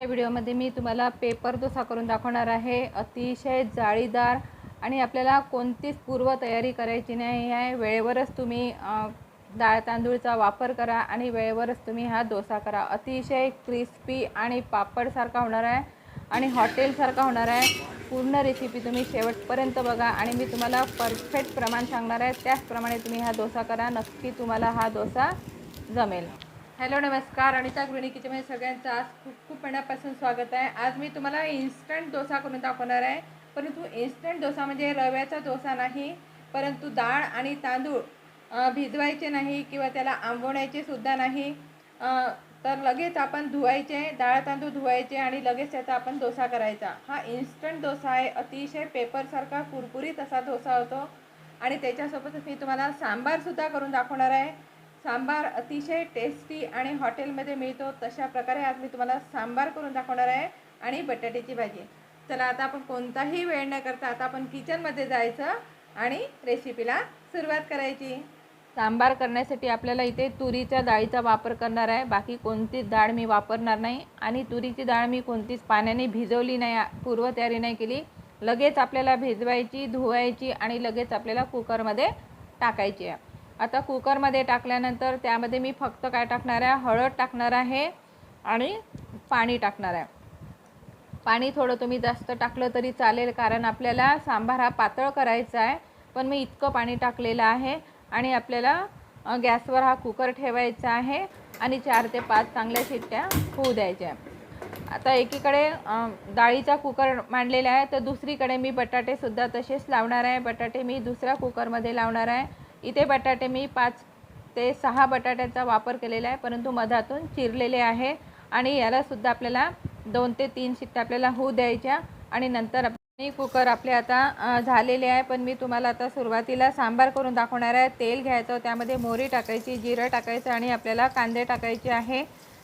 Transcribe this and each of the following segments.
या व्हिडिओमध्ये मी तुम्हाला पेपर डोसा करून दाखवणार आहे. अतिशय जाळीदार आणि आपल्याला कोणतीच पूर्वतयारी करायची नाही. आहे वेळेवरच तुम्ही डाळ तांदूळचा वापर करा आणि वेळेवरच तुम्ही हा डोसा करा. अतिशय क्रिस्पी आणि पापडसारखा होणार आहे आणि हॉटेलसारखा होणार आहे. पूर्ण रेसिपी तुम्ही शेवटपर्यंत बघा आणि मी तुम्हाला परफेक्ट प्रमाण सांगणार आहे. त्याचप्रमाणे तुम्ही हा डोसा करा. नक्की तुम्हाला हा डोसा जमेल. हॅलो नमस्कार. अनिता गृहिणी किचनमध्ये म्हणजे सगळ्यांचं आज खूप खूप मनापासून स्वागत आहे. आज मी तुम्हाला इन्स्टंट डोसा करून दाखवणार आहे. परंतु इन्स्टंट डोसा म्हणजे रव्याचा डोसा नाही परंतु डाळ आणि तांदूळ भिजवायचे नाही किंवा त्याला आंबवण्याचे सुद्धा नाही. तर लगेच आपण धुवायचे डाळ तांदूळ धुवायचे आणि लगेच त्याचा आपण डोसा करायचा. हा इन्स्टंट डोसा आहे. अतिशय पेपरसारखा कुरकुरीत असा डोसा होतो. आणि त्याच्यासोबतच मी तुम्हाला सांबारसुद्धा करून दाखवणार आहे. सांबार अतिशय टेस्टी आणि हॉटेलमध्ये मिळतो तशा प्रकारे आज मी तुम्हाला सांबार करून दाखवणार आहे आणि बटाट्याची भाजी. चला आता आपण कोणताही वेळ न करता आता आपण किचनमध्ये जायचं आणि रेसिपीला सुरुवात करायची. सांबार करण्यासाठी आपल्याला इथे तुरीच्या डाळीचा वापर करणार आहे. बाकी कोणतीच डाळ मी वापरणार नाही आणि तुरीची डाळ मी कोणतीच पाण्याने भिजवली नाही पूर्वतयारी नाही केली. लगेच आपल्याला भिजवायची धुवायची आणि लगेच आपल्याला कुकरमध्ये टाकायची आहे. आता कुकरमध्ये टाकल्यानंतर त्यामध्ये मी फक्त काय टाकणार आहे? हळद टाकणार आहे आणि पाणी टाकणार आहे. पाणी थोडं तुम्ही जास्त टाकलं तरी चालेल कारण आपल्याला सांबार हा पातळ करायचा आहे पण मी इतकं पाणी टाकलेलं आहे आणि आपल्याला गॅसवर हा कुकर ठेवायचा आहे आणि चार ते पाच चांगल्या शिट्ट्या होऊ द्यायच्या आता एकीकडे डाळीचा कुकर मांडलेला आहे तर दुसरीकडे मी बटाटेसुद्धा तसेच लावणार आहे. बटाटे मी दुसऱ्या कुकरमध्ये लावणार आहे. इथे बटाटे मी पाच ते सहा बटाट्याचा वापर केलेला आहे परंतु मधातून चिरलेले आहे आणि यालासुद्धा आपल्याला दोन ते तीन शिट्ट्या आपल्याला होऊ द्यायच्या आणि नंतर मी कुकर आपले आता झालेले आहे पण मी तुम्हाला आता सुरुवातीला सांबार करून दाखवणार आहे. तेल घ्यायचं त्यामध्ये मोहरी टाकायची जिरं टाकायचं आणि आपल्याला कांदे टाकायचे आहे.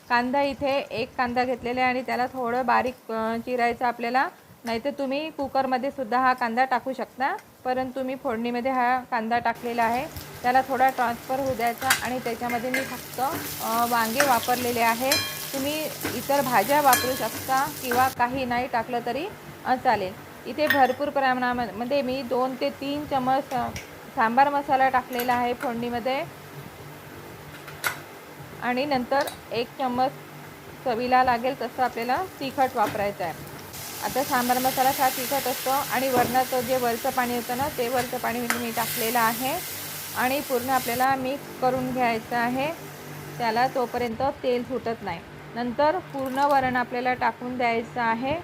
कांदा इथे एक कांदा घेतलेला आहे आणि त्याला थोडं बारीक चिरायचं आपल्याला. नाहीतर तुम्ही कुकरमध्ये सुद्धा हा कांदा टाकू शकता परंतु मी फोडणीमध्ये हा कांदा टाकलेला आहे. त्याला थोडा ट्रान्सफर होऊ द्यायचा आणि त्याच्यामध्ये मी फक्त वांगे वापरलेले आहे. तुम्ही इतर भाज्या वापरू शकता किंवा काही नाही टाकलं तरी चालेल. इथे भरपूर प्रमाणामध्ये मी दोन ते तीन चमच सांबार मसाला टाकलेला आहे फोडणीमध्ये. आणि नंतर एक चम्मच चवीला लागेल तसं आपल्याला तिखट वापरायचं आहे. आता सांबार मसाला हा तिखट असतो आणि वरणाचं जे वरचं पाणी होतं ना ते वरचं पाणी म्हणजे मी टाकलेलं आहे. आणि पूर्ण आपल्याला मिक्स करून घ्यायचं आहे. त्याला तोपर्यंत तेल सुटत नाही. नंतर पूर्ण वरण आपल्याला टाकून द्यायचं आहे.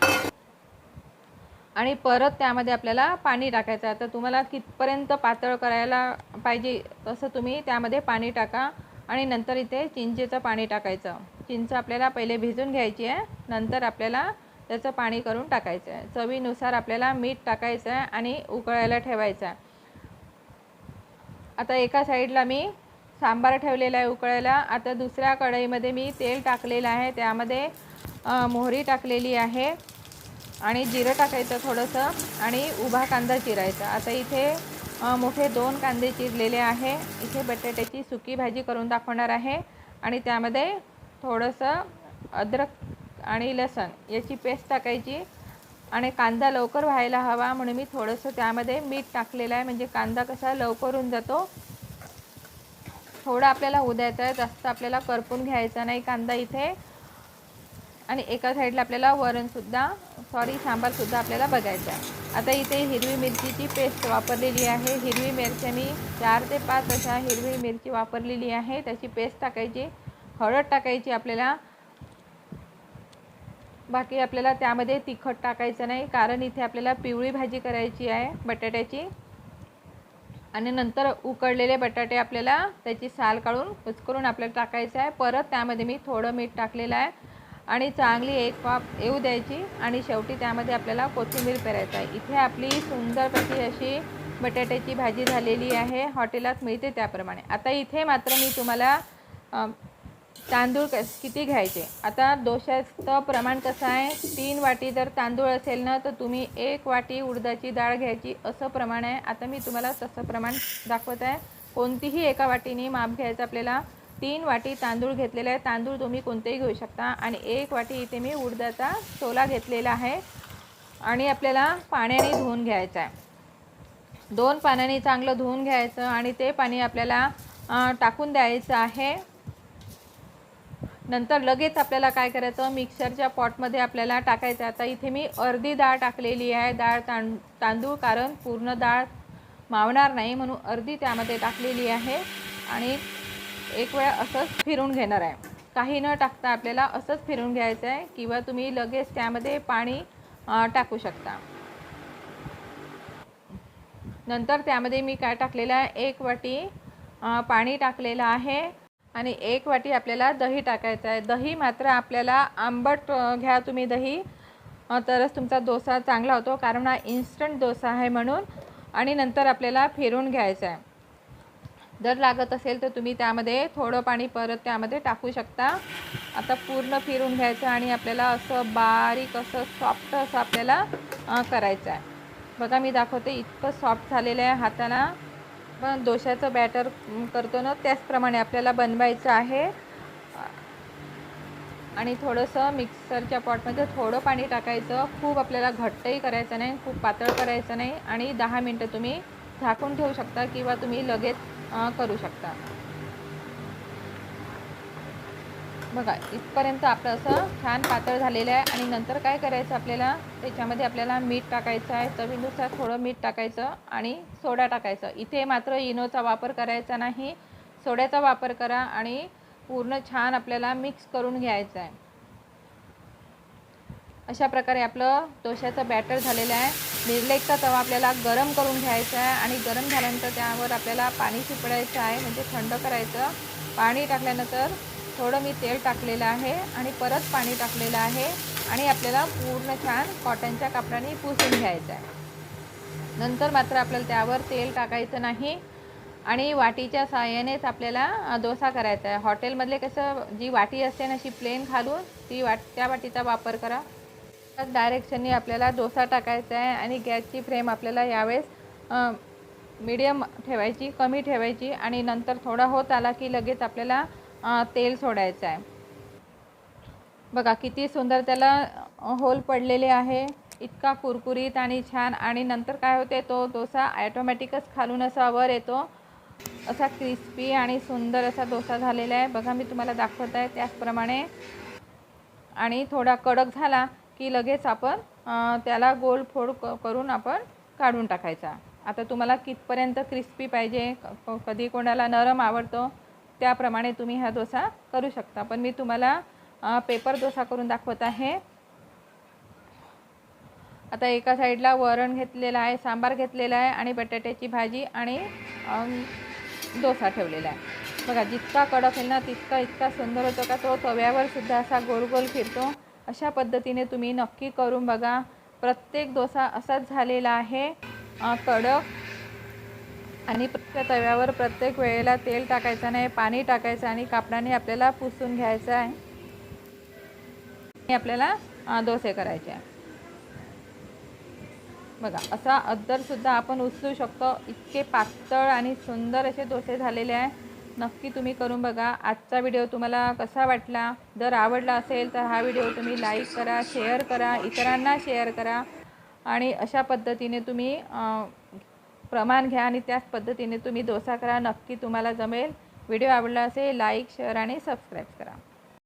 आणि परत त्यामध्ये आपल्याला पाणी टाकायचं आहे. तर तुम्हाला कितपर्यंत पातळ करायला पाहिजे तसं तुम्ही त्यामध्ये पाणी टाका. आणि नंतर इथे चिंचेचं पाणी टाकायचं. चिंच आपल्याला पहिले भिजून घ्यायची आहे. नंतर आपल्याला त्याचं पाणी करून टाकायचं आहे. चवीनुसार आपल्याला मीठ टाकायचं आहे आणि उकळायला ठेवायचं आहे. आता एका साईडला मी सांबार ठेवलेला आहे उकळायला. आता दुसऱ्या कढईमध्ये मी तेल टाकलेलं आहे. त्यामध्ये मोहरी टाकलेली आहे आणि जिरं टाकायचं थोडंसं आणि उभा कांदा चिरायचा. आता इथे मोठे दोन कांदे चिरलेले आहे. इथे बटाट्याची सुकी भाजी करून दाखवणार आहे आणि त्यामध्ये थोडंसं अद्रक आणि लसण याची पेस्ट टाकायची आणि कांदा लवकर व्हायला हवा म्हणून मी थोडंसं त्यामध्ये मीठ टाकलेलं आहे. म्हणजे कांदा कसा लवकर होऊन जातो थोडं आपल्याला उद्यायचं आहे. जास्त आपल्याला करपून घ्यायचा नाही कांदा इथे. आणि एका साईडला आपल्याला वरणसुद्धा सॉरी सांबारसुद्धा आपल्याला बघायचं आहे. आता इथे हिरवी मिरचीची पेस्ट वापरलेली आहे. हिरवी मिरच्या मी चार ते पाच अशा हिरवी मिरची वापरलेली आहे. त्याची पेस्ट टाकायची. हळद टाकायची आपल्याला. बाकी आपल्याला त्यामध्ये तिखट टाकायचं नाही कारण इथे आपल्याला पिवळी भाजी करायची आहे बटाट्याची. आणि नंतर उकडलेले बटाटे आपल्याला त्याची साल काढून उचकरून आपल्याला टाकायचं आहे. परत त्यामध्ये मी थोडं मीठ टाकलेलं आहे. आणि चांगली एक वाफ येऊ द्यायची. आणि शेवटी त्यामध्ये आपल्याला कोथिंबीर पेरायचं आहे. इथे आपली सुंदरपैकी अशी बटाट्याची भाजी झालेली आहे. हॉटेलात मिळते त्याप्रमाणे. आता इथे मात्र मी तुम्हाला तांदूळ कस किती घ्यायचे? आता दोशाचं प्रमाण कसं आहे? तीन वाटी जर तांदूळ असेल ना तर तुम्ही एक वाटी उडदाची डाळ घ्यायची असं प्रमाण आहे. आता मी तुम्हाला तसं प्रमाण दाखवत आहे. कोणतीही एका वाटीने माप घ्यायचं आपल्याला. तीन वाटी तांदूळ घेतलेले आहे. तांदूळ तुम्ही कोणतेही घेऊ शकता. आणि एक वाटी इथे मी उडदाचा सोला घेतलेला आहे. आणि आपल्याला पाण्याने धुवून घ्यायचं आहे. दोन पाण्याने चांगलं धुवून घ्यायचं आणि ते पाणी आपल्याला टाकून द्यायचं आहे. नंतर लगेच आपल्याला काय करायचं? मिक्सरच्या पॉटमध्ये आपल्याला टाकायचं. आता इथे मी अर्धी डाळ टाकलेली आहे. डाळ तां तांदूळ कारण पूर्ण डाळ मावणार नाही म्हणून अर्धी त्यामध्ये टाकलेली आहे. आणि एक वेळा असंच फिरून घेणार आहे. काही न टाकता आपल्याला असंच फिरून घ्यायचं आहे किंवा तुम्ही लगेच त्यामध्ये पाणी टाकू शकता. नंतर त्यामध्ये मी काय टाकलेलं आहे? एक वाटी पाणी टाकलेलं आहे. आणि एक वाटी आपल्याला दही टाकायचं आहे. दही मात्र आपल्याला आंबट घ्या तुम्ही दही. तरच तुमचा डोसा चांगला होतो कारण हा इन्स्टंट डोसा आहे म्हणून. आणि नंतर आपल्याला फिरून घ्यायचं आहे. जर लागत असेल तर तुम्ही त्यामध्ये थोडं पाणी परत त्यामध्ये टाकू शकता. आता पूर्ण फिरून घ्यायचं आणि आपल्याला असं बारीक असं सॉफ्ट असं आपल्याला करायचं आहे. बघा मी दाखवते इतकं सॉफ्ट झालेलं आहे हाताला. आपण डोशाचं बॅटर करतो ना त्याचप्रमाणे आपल्याला बनवायचं आहे. आणि थोडंसं मिक्सरच्या पॉटमध्ये थोडं पाणी टाकायचं. खूप आपल्याला घट्टही करायचं नाही खूप पातळ करायचं नाही. आणि दहा मिनटं तुम्ही झाकून ठेवू शकता किंवा तुम्ही लगेच करू शकता. बघा इथपर्यंत आपलं असं छान पातळ झालेलं आहे आणि नंतर काय करायचं आपल्याला? त्याच्यामध्ये आपल्याला मीठ टाकायचं आहे चवीनुसार थोडं मीठ टाकायचं आणि सोडा टाकायचं. इथे मात्र इनोचा वापर करायचा नाही. सोड्याचा वापर करा आणि पूर्ण छान आपल्याला मिक्स करून घ्यायचं आहे. अशा प्रकारे आपलं डोश्याचं बॅटर झालेलं आहे. निर्लेखचा तवा आपल्याला गरम करून घ्यायचा आहे आणि गरम झाल्यानंतर त्यावर आपल्याला पाणी शिपडायचं आहे म्हणजे थंड करायचं. पाणी टाकल्यानंतर थोडं मी तेल टाकलेलं आहे आणि परत पाणी टाकलेलं आहे आणि आपल्याला पूर्ण छान कॉटनच्या कापडाने पुसून घ्यायचं आहे. नंतर मात्र आपल्याला त्यावर तेल टाकायचं नाही आणि वाटीच्या साहाय्यानेच आपल्याला डोसा करायचा आहे. हॉटेलमधले कसं जी वाटी असते ना अशी प्लेन घालून ती वाट त्या वाटीचा वापर करा. त्याच डायरेक्शननी आपल्याला डोसा टाकायचा आहे आणि गॅसची फ्लेम आपल्याला यावेळेस मीडियम ठेवायची कमी ठेवायची आणि नंतर थोडा होत आला की लगेच आपल्याला तेल सोडायचं आहे. बघा किती सुंदर त्याला होल पडलेले आहे. इतका कुरकुरीत आणि छान. आणि नंतर काय होते तो डोसा ॲटोमॅटिकच खालून असा वर येतो. असा क्रिस्पी आणि सुंदर असा डोसा झालेला आहे. बघा मी तुम्हाला दाखवत आहे त्याचप्रमाणे. आणि थोडा कडक झाला की लगेच आपण त्याला गोल फोड क करून आपण काढून टाकायचा. आता तुम्हाला कितपर्यंत क्रिस्पी पाहिजे? क- कधी कोणाला नरम आवडतो? त्याप्रमाणे तुम्ही हा डोसा करू शकता. पण मी तुम्हाला पेपर डोसा करून दाखवत आहे. आता एका साईडला वरण घेतलेलं आहे सांबार घेतलेला आहे आणि बटाट्याची भाजी आणि डोसा ठेवलेला आहे. बघा जितका कडक येईल ना तितका इतका सुंदर होतो का तो तव्यावर सुद्धा असा गोल गोल फिरतो. अशा पद्धतीने तुम्ही नक्की करून बघा. प्रत्येक डोसा असाच झालेला आहे. कडक आणि प्रत्येक तव्यावर प्रत्येक वेळेला तेल टाकायचं नाही पाणी टाकायचं आणि कापडाने आपल्याला पुसून घ्यायचं आहे. आणि आपल्याला डोसे करायचे आहे. बघा असा अद्दरसुद्धा आपण उचलू शकतो. इतके पातळ आणि सुंदर असे डोसे झालेले आहे. नक्की तुम्ही करून बघा. आजचा व्हिडिओ तुम्हाला कसा वाटला? जर आवडला असेल तर हा व्हिडिओ तुम्ही लाईक करा शेअर करा इतरांना शेअर करा. आणि अशा पद्धतीने तुम्ही प्रमाण घ्या आणि त्याच पद्धतीने तुम्ही डोसा करा. नक्की तुम्हाला जमेल. व्हिडिओ आवडला असेल लाईक शेअर आणि सबस्क्राईब करा.